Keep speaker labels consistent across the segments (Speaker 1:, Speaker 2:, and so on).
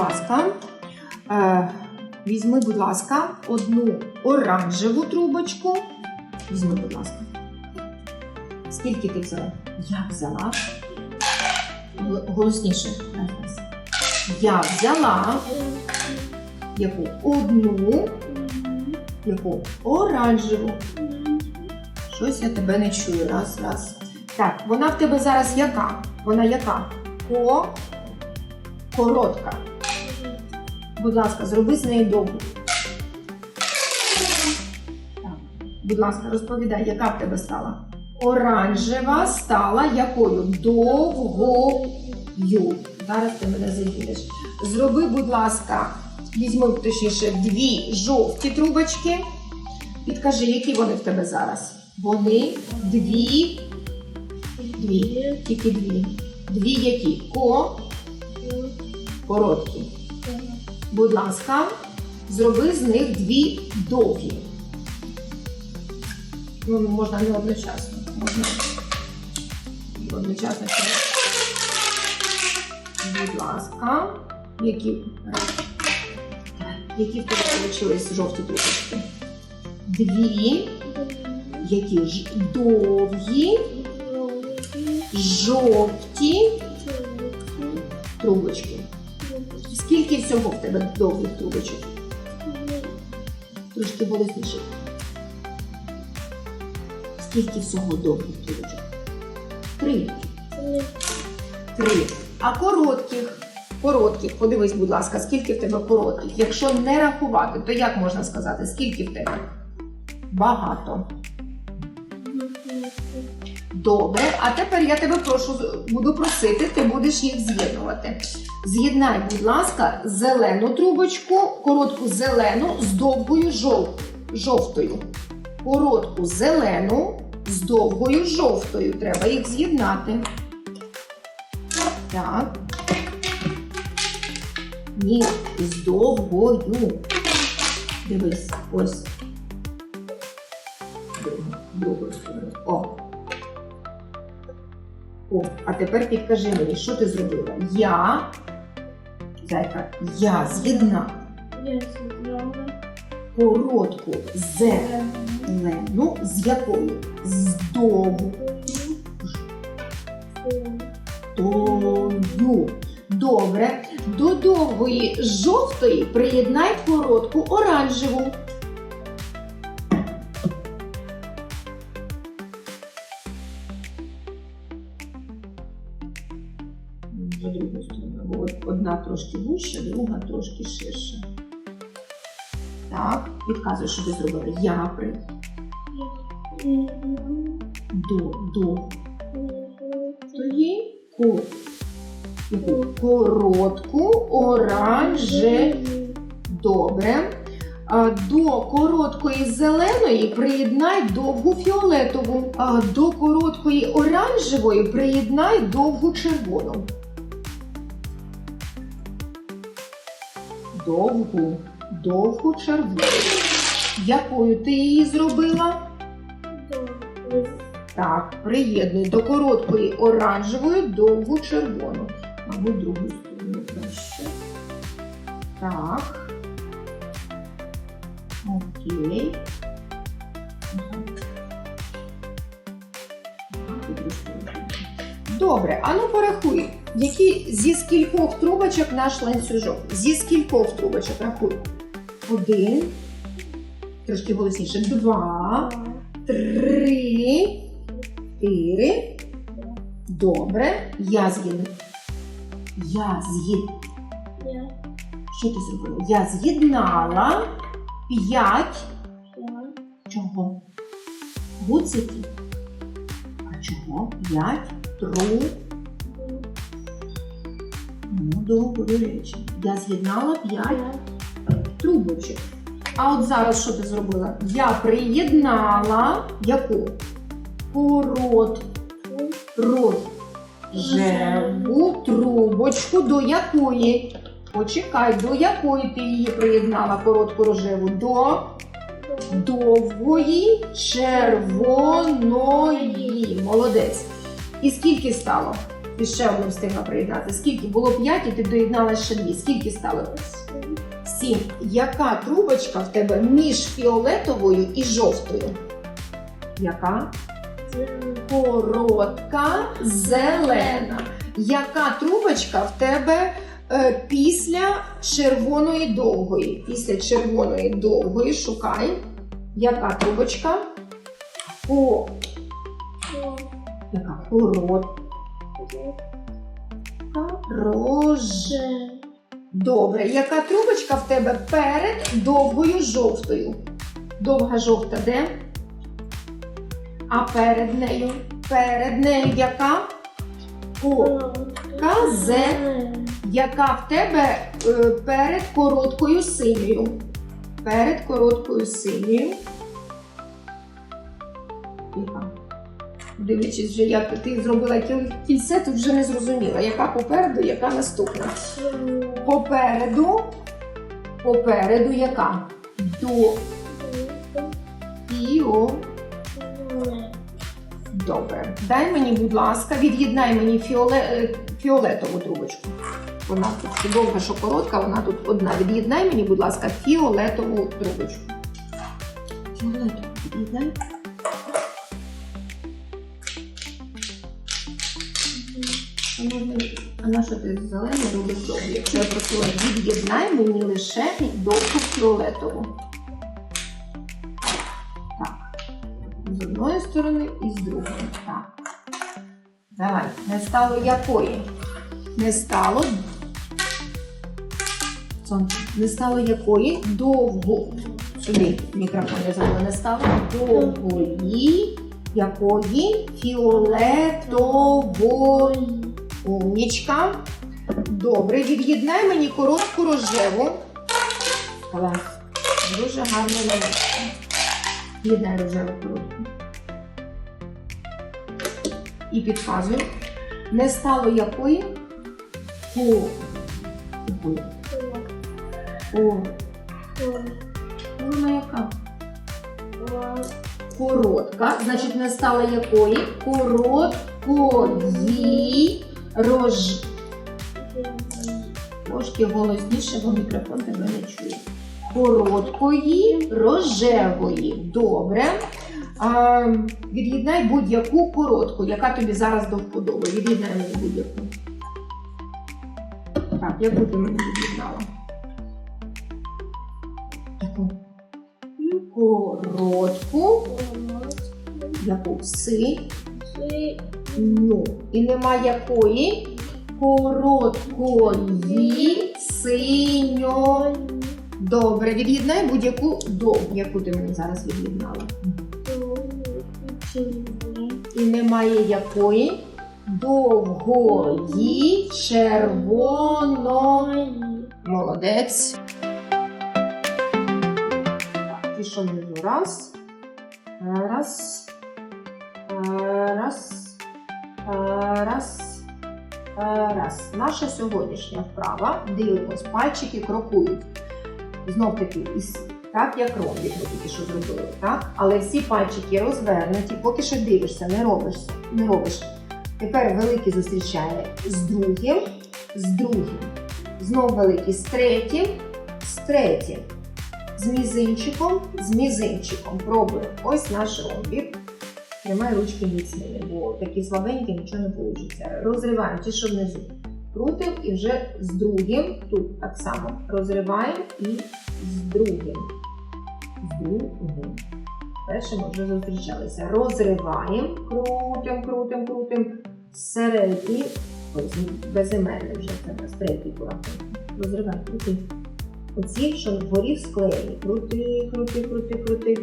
Speaker 1: ласка, е, візьми, будь ласка, одну оранжеву трубочку. Візьми, будь ласка. Скільки ти взяла? Я взяла. Голосніше. Я взяла яку? Одну, яку? Оранжеву. Щось я тебе не чую. Раз, раз. Так, вона в тебе зараз яка? Вона яка? Ко. Коротка. Будь ласка, зроби з довгу. Так. Будь ласка, розповідай, яка в тебе стала? Оранжева стала якою? Довгою. Зараз ти мене заїдеш. Зроби, будь ласка, візьми точніше дві жовті трубочки. Підкажи, які вони в тебе зараз? Вони дві. Дві. Тільки дві. Дві які? Ко. Короткі. Будь ласка, зроби з них дві довгі. Ну, можна не одночасно. Можна одночасно. Будь ласка, які, які в тебе вийшли жовті трубочки? Дві, які ж довгі, жовті трубочки. Скільки всього в тебе довгих трубочок? Трошки голосніше. Скільки всього довгих трубочок? Три. Три. А коротких? Коротких, подивись, будь ласка, скільки в тебе коротких? Якщо не рахувати, то як можна сказати, скільки в тебе? Багато. Добре, а тепер я тебе прошу, буду просити, ти будеш їх з'єднувати. З'єднай, будь ласка, зелену трубочку, коротку зелену з довгою жов... жовтою. Коротку зелену з довгою жовтою. Треба їх з'єднати. Так. Ні, з довгою. Дивись, ось. Стороною. О. О, а тепер підкажи мені, що ти зробила? Я, зайка, я з'єднала Я з'єднала. коротку зелену з якою? З довгою. Добре. До довгої жовтої приєднай коротку оранжеву. Трошки вуща, друга трошки ширша. Так, підказуй, що ти зробила. Я при до до тої ко, коротку оранже. Добре. До короткої зеленої приєднай довгу фіолетову, а до короткої оранжевої приєднай довгу червону. Довгу, довгу червону. Якою ти її зробила? Так, приєднуй до короткої оранжевої довгу червону. Мабуть, другу сторону краще. Так. Окей. Добре, а ну порахуй, які зі скількох трубочок наш ланцюжок? Зі скількох трубочок рахуй? Один. Трошки голосніше. Два. Три. Чотири. Добре. Я з'єднаю. Я з'єднаю. Що ти зробила? Я з'єднала п'ять. Чого? Гуциків. А чого? П'ять тру. Ну, добре речі. Я з'єднала п'ять трубочок. А от зараз що ти зробила? Я приєднала яку? Корот. Рожеву трубочку до якої? Почекай, до якої ти її приєднала коротку рожеву? До довгої червоної. Молодець. І скільки стало? Ти ще одну встигла приєднати. Скільки? Було 5 і ти доєднала ще дві. Скільки стало? 7. Яка трубочка в тебе між фіолетовою і жовтою? Яка? Коротка, зелена. Яка трубочка в тебе е, після червоної довгої? Після червоної довгої шукай. Яка трубочка? О, яка коротка. Рож. Добре. Яка трубочка в тебе перед довгою жовтою? Довга жовта де? А перед нею? Перед нею яка? О, Казе. яка в тебе е, перед короткою синьою? Перед короткою синьою. Дивлячись, вже як ти зробила кільце, тут вже не зрозуміла, яка попереду, яка наступна. Попереду, попереду яка? До фіо. Добре. Дай мені, будь ласка, від'єднай мені е, фіолетову трубочку. Вона тут довга, що коротка, вона тут одна. Від'єднай мені, будь ласка, фіолетову трубочку. Фіолетову від'єднай. А на що ти зелену робиш? Якщо я просила, від'єднай мені лише довгу фіолетову. Так. З одної сторони і з другої. Так. Давай. Не стало якої? Не стало. Сонце. Не стало якої? Довго. Сюди мікрофон я забула. Не стало довгої. Якої? Фіолетової. Умнічка. Добре, від'єднай мені коротку рожеву. Клас. Дуже гарно намічено. Від'єднай рожеву коротку. І підказуй. Не стало якої? Якої? О. Вона яка? Коротка. Значить, не стало якої? Короткої рож. Трошки голосніше, бо мікрофон тебе не чує. Короткої рожевої. Добре. А, від'єднай будь-яку коротку, яка тобі зараз до вподоби. Від'єднай мені будь-яку. Так, яку ти мені від'єднала? Яку? Коротку. Яку? Си. Ну. І нема якої короткої синьої. Добре, від'єднай будь-яку довгу, яку ти мені зараз від'єднала. І немає якої довгої червоної. Молодець. Пішов внизу. Раз. Раз. Раз. Раз. Раз. Наша сьогоднішня вправа. Дивимось, пальчики крокують. Знов таки, так як ромбік ми тільки що зробили, так? Але всі пальчики розвернуті, поки що дивишся, не робиш. Не робиш. Тепер великий зустрічає з другим, з другим. Знов великий з третім, з третім. З мізинчиком, з мізинчиком. Пробуємо. Ось наш ромбік. Тримай ручки міцними, бо такі слабенькі нічого не вийде. Розриваємо ті, що внизу. Крутим і вже з другим, тут так само розриваємо і з другим. З другим. Перше вже зустрічалися. Розриваємо, крутим, крутим, крутим. Середній, безіменний вже це нас третій курахунок. Розривай, крути. Оці, що вгорі склеєні. Крути, крути, крути, крути.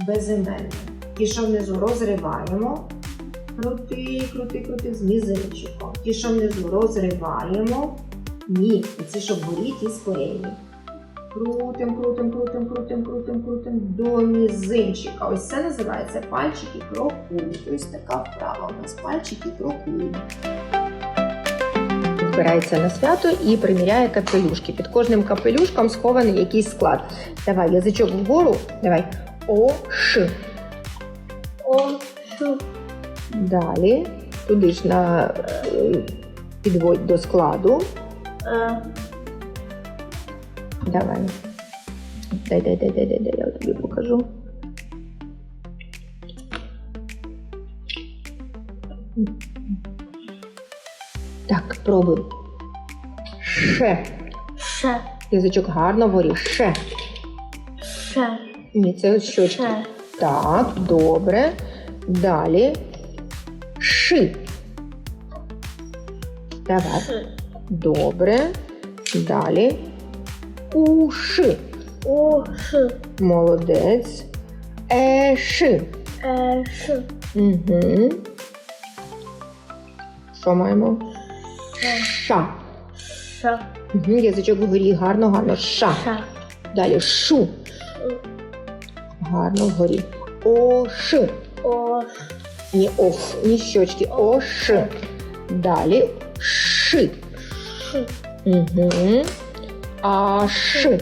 Speaker 1: З безіменним. Ті, що внизу розриваємо. Крути, крути, крути з мізинчиком. Ті, що внизу розриваємо. Ні, оці, що вгорі, ті склеєні. Крутим, крутим, крутим, крутим, крутим, крутим до мізинчика. Ось це називається пальчики крокують. Ось така вправа у нас пальчики крокують. Збирається на свято і приміряє капелюшки. Під кожним капелюшком схований якийсь склад. Давай, язичок вгору. Давай. О, Ш. Далі. Туди ж на е, підводь до складу.
Speaker 2: Е,
Speaker 1: Давай. Дай, дай, дай, дай, дай, дай, я тобі покажу. Так, пробуй. Ше.
Speaker 2: Ше.
Speaker 1: Язичок гарно вгорі. Ше.
Speaker 2: Ше.
Speaker 1: Ні, це щочки.
Speaker 2: Ше.
Speaker 1: Так, добре. Далі. Ши. Давай. Добре. Далі. Уши.
Speaker 2: О, ши.
Speaker 1: Молодець. Еши.
Speaker 2: Е, ши.
Speaker 1: Угу. Що маємо? Ша.
Speaker 2: Ша.
Speaker 1: Угу. Язичок вгорі гарно, гарно. Ша.
Speaker 2: Ша.
Speaker 1: Далі шу. Гарно вгорі. Оши.
Speaker 2: О,
Speaker 1: Ні оф, ні щочки. Оши. Далі ши.
Speaker 2: ши.
Speaker 1: Угу. Аши.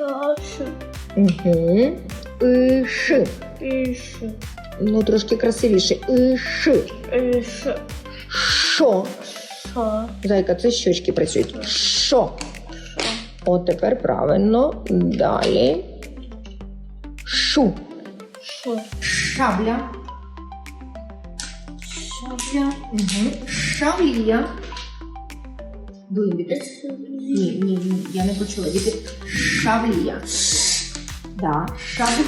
Speaker 2: О, ши.
Speaker 1: Угу. Иши.
Speaker 2: І ши.
Speaker 1: Ну, трошки красивіше. Іши.
Speaker 2: І ши.
Speaker 1: Шо.
Speaker 2: Шо.
Speaker 1: Зайка, це щочки працюють. Шо. От тепер правильно. Далі. Шу.
Speaker 2: Шо.
Speaker 1: Шабля.
Speaker 2: Шабля.
Speaker 1: Угу. Шавлія. Дуй, Вітер. Ні, ні, ні, я не почула. Вітер. Шавлія. Да. Шавлія.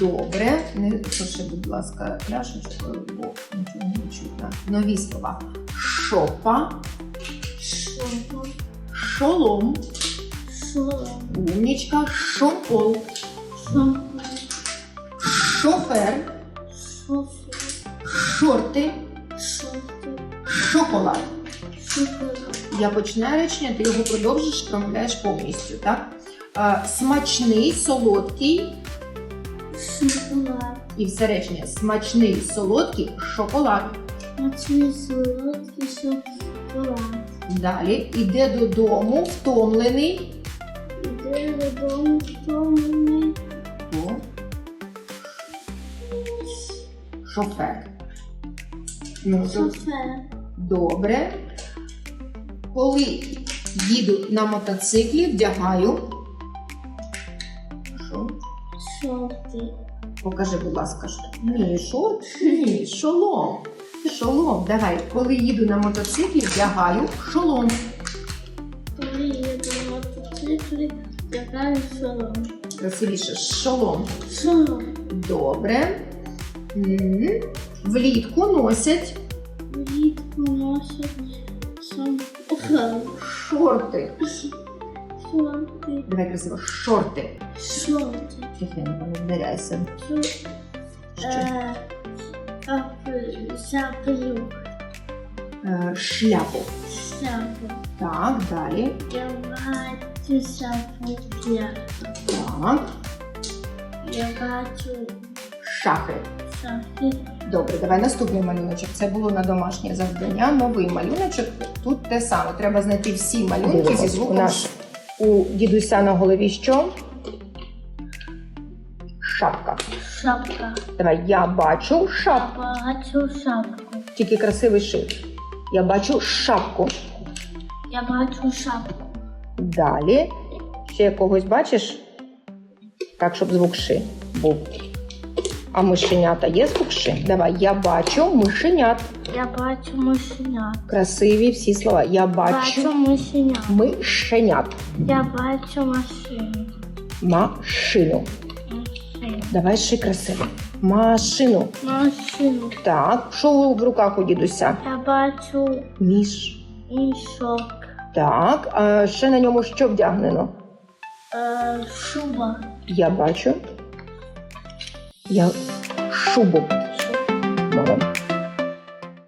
Speaker 1: Добре. Не пиши, будь ласка, пляшечкою, бо нічого не чутно. Нові слова. Шопа.
Speaker 2: Шо.
Speaker 1: Шолом.
Speaker 2: Шо.
Speaker 1: Умнічка. Шопол.
Speaker 2: Шо.
Speaker 1: Шофер.
Speaker 2: Шофе.
Speaker 1: Шорти.
Speaker 2: Шофе.
Speaker 1: Шоколад.
Speaker 2: Шоколад.
Speaker 1: Я починаю речення, ти його продовжиш, промовляєш повністю, так? А, смачний, солодкий
Speaker 2: Шоколад.
Speaker 1: і все речення. Смачний, солодкий шоколад.
Speaker 2: Мочний солодкий шоколад.
Speaker 1: Далі іде додому, втомлений.
Speaker 2: Іде додому втомлений
Speaker 1: О. Шофер. Ну,
Speaker 2: шофер.
Speaker 1: добре. Коли їду на мотоциклі, вдягаю. Що?
Speaker 2: Шорти.
Speaker 1: Покажи, будь ласка, що. Ні, шорт? Ні, шолом. Шолом. Давай, коли їду на мотоциклі, вдягаю шолом.
Speaker 2: Коли їду на мотоциклі, вдягаю шолом.
Speaker 1: Красивіше, шолом.
Speaker 2: Шолом.
Speaker 1: Добре. М. Влітку носять
Speaker 2: Влітку носять
Speaker 1: шорти.
Speaker 2: Шорти.
Speaker 1: Давай красиво, шорти.
Speaker 2: Шорти.
Speaker 1: Тихенько, не вдаряйся.
Speaker 2: Шорти. Е, капель-
Speaker 1: Е, шляпу. Так, далі.
Speaker 2: Я бачу шапу п'яту.
Speaker 1: Так.
Speaker 2: Я бачу
Speaker 1: Шахи.
Speaker 2: шахи.
Speaker 1: Добре, давай наступний малюночок. Це було на домашнє завдання. Новий малюночок. Тут те саме. Треба знайти всі малюнки зі звуком.
Speaker 3: наш-
Speaker 1: У дідуся на голові що? Шапка.
Speaker 2: Шапка.
Speaker 1: Давай, я бачу шапку.
Speaker 2: Бачу шапку.
Speaker 1: Тільки красивий шрифт. Я бачу шапку.
Speaker 2: Я бачу шапку.
Speaker 1: Далі. Ще якогось бачиш? Так, щоб звук ши був. А мишенята є звук ши? Давай, я бачу мишенят.
Speaker 2: Я бачу мишенят.
Speaker 1: Красиві всі слова. Я бачу
Speaker 2: Бачу мишенят.
Speaker 1: мишенят.
Speaker 2: Я бачу машину.
Speaker 1: Машину.
Speaker 2: Машину.
Speaker 1: Давай ши красиво. Машину.
Speaker 2: Машину.
Speaker 1: Так, що в руках у дідуся?
Speaker 2: Я бачу
Speaker 1: Ніж.
Speaker 2: мішок.
Speaker 1: Так, а ще на ньому що вдягнено?
Speaker 2: Е, шуба.
Speaker 1: Я бачу. Я шубу.
Speaker 2: Шуба.